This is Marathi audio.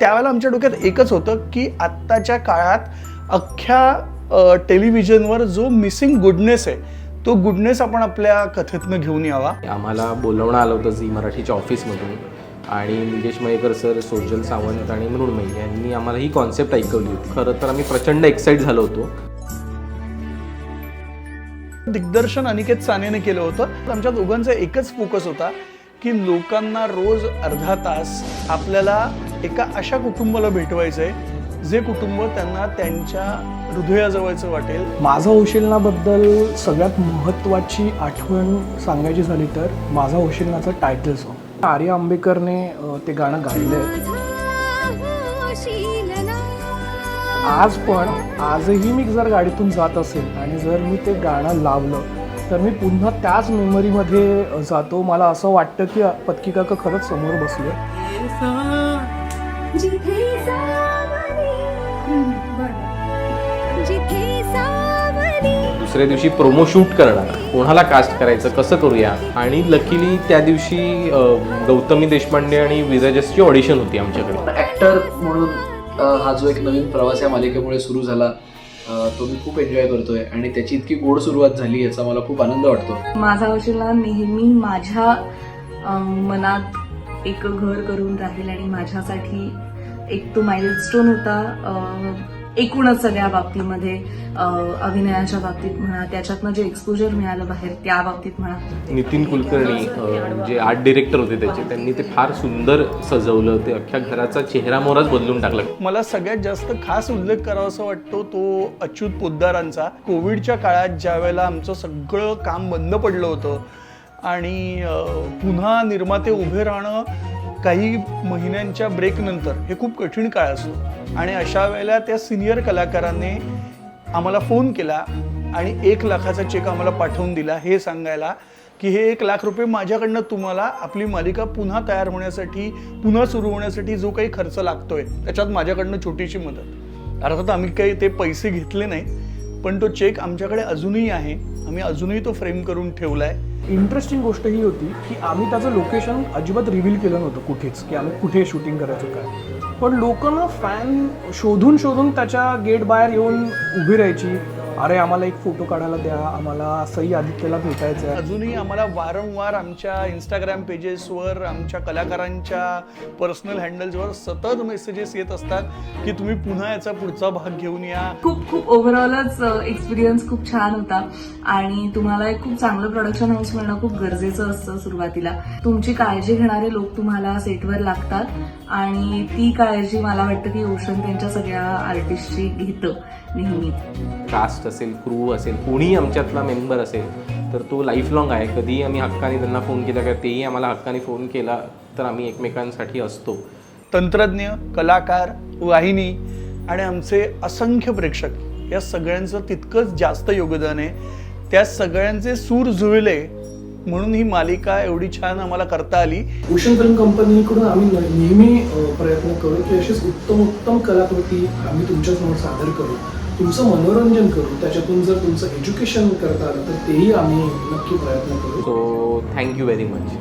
त्यावेळेला आमच्या डोक्यात एकच होतं की आत्ताच्या काळात अख्ख्या टेलिव्हिजनवर जो मिसिंग गुडनेस आहे तो गुडनेस आपण आपल्या कथेतनं घेऊन यावा. आम्हाला बोलवणं आलं होतं झी मराठीच्या ऑफिसमधून आणि निलेश मयेकर सर सोजल सावंत आणि मृण्मयी यांनी आम्हाला ही कॉन्सेप्ट ऐकवली होती. खरं तर आम्ही प्रचंड एक्साइट झालो होतो. दिग्दर्शन अनिकेत सानेने केलं होतं. आमच्या दोघांचा एकच फोकस होता की लोकांना रोज अर्धा तास आपल्याला एका अशा कुटुंबाला भेटवायचं आहे जे कुटुंब त्यांना त्यांच्या हृदयाजवळचं वाटेल. माझा औशिलनाबद्दल सगळ्यात महत्त्वाची आठवण सांगायची झाली तर माझा औशिलनाचं टायटल सॉन्ग आर्या आंबेकरने ते गाणं गायलं आज पण आजही मी जर गाडीतून जात असेल आणि जर मी ते गाणं लावलं तर मी पुन्हा त्याच मेमरीमध्ये जातो. मला असं वाटतं की पत्की काका खरंच समोर बसले. जिथे दुसऱ्या दिवशी प्रोमो शूट करणार. कोणाला कास्ट करायचं कसं करूया? आणि लकीली त्या दिवशी गौतमी देशपांडे आणि विजयजसची ऑडिशन होती आमच्याकडे. ॲक्टर म्हणून हा जो एक नवीन प्रवास या मालिकेमुळे सुरू झाला तो मी खूप एन्जॉय करतोय आणि त्याची इतकी गोड सुरुवात झाली याचा मला खूप आनंद वाटतो. माझा वशिला नेहमी माझ्या मनात एक घर करून राहील आणि माझ्यासाठी एक तो माइलस्टोन होता एकूणच सगळ्या बाबतीमध्ये अभिनयाच्या बाबतीत म्हणा त्याच्यातनं जे एक्सपोजर मिळालं बाहेर त्या बाबतीत म्हणा. नितीन कुलकर्णी जे आर्ट डिरेक्टर होते त्याचे त्यांनी ते फार सुंदर सजवलं. ते अख्ख्या घराचा चेहरा मोहराच बदलून टाकला. मला सगळ्यात जास्त खास उल्लेख करावा असं वाटतो तो अच्युत पोद्दारांचा. कोविडच्या काळात ज्या वेळेला आमचं सगळं काम बंद पडलं होतं आणि पुन्हा निर्माते उभे राहणं काही महिन्यांच्या ब्रेकनंतर हे खूप कठीण काळ असतो. आणि अशा वेळेला त्या सिनियर कलाकारांनी आम्हाला फोन केला आणि एक लाखाचा चेक आम्हाला पाठवून दिला हे सांगायला की हे एक लाख रुपये माझ्याकडनं तुम्हाला आपली मालिका पुन्हा तयार होण्यासाठी पुन्हा सुरू होण्यासाठी जो काही खर्च लागतोय त्याच्यात माझ्याकडनं छोटीशी मदत. अर्थात आम्ही काही ते पैसे घेतले नाही पण तो चेक आमच्याकडे अजूनही आहे. आम्ही अजूनही तो फ्रेम करून ठेवला आहे इंटरेस्टिंग गोष्ट ही होती की आम्ही त्याचं लोकेशन अजिबात रिव्हील केलं नव्हतं कुठेच की आम्ही कुठे शूटिंग करायचं काय. पण लोकांना फॅन शोधून शोधून त्याच्या गेट बाहेर येऊन उभी राहायची. अरे आम्हाला एक फोटो काढायला द्या. आम्हाला सई आदित्यला भेटायचं आहे. अजूनही आम्हाला वारंवार आमच्या इंस्टाग्राम पेजेसवर आमच्या कलाकारांच्या पर्सनल हँडल्सवर सतत मेसेजेस येत असतात की तुम्ही पुन्हा याचा पुढचा भाग घेऊन या. खूप खूप ओव्हरऑलच एक्सपिरियन्स खूप छान होता. आणि तुम्हाला एक खूप चांगलं प्रोडक्शन हाऊस मिळणं खूप गरजेचं असतं सुरुवातीला. तुमची काळजी घेणारे लोक तुम्हाला सेटवर लागतात. आणि ती काळजी मला वाटतं की ओशन त्यांच्या सगळ्या आर्टिस्टची घेतं. नेहमीच कास्ट असेल क्रू असेल कोणीही आमच्यातला मेंबर असेल तर तो लाईफ लॉंग आहे. कधीही आम्ही हक्काने त्यांना फोन केला का तेही आम्हाला हक्काने फोन केला तर आम्ही एकमेकांसाठी असतो. तंत्रज्ञ कलाकार वाहिनी आणि आमचे असंख्य प्रेक्षक या सगळ्यांचं तितकंच जास्त योगदान आहे. त्या सगळ्यांचे सूर जुळले म्हणून ही मालिका एवढी छान आम्हाला करता आली. भूषण फिल्म कंपनीकडून आम्ही नेहमी प्रयत्न करू की अशीच उत्तम उत्तम कलाकृती आम्ही तुमच्यासमोर सादर करू तुमचं मनोरंजन करू त्याच्यातून जर तुमचं एज्युकेशन करता आलं तर तेही आम्ही नक्की प्रयत्न करू. So thank you very much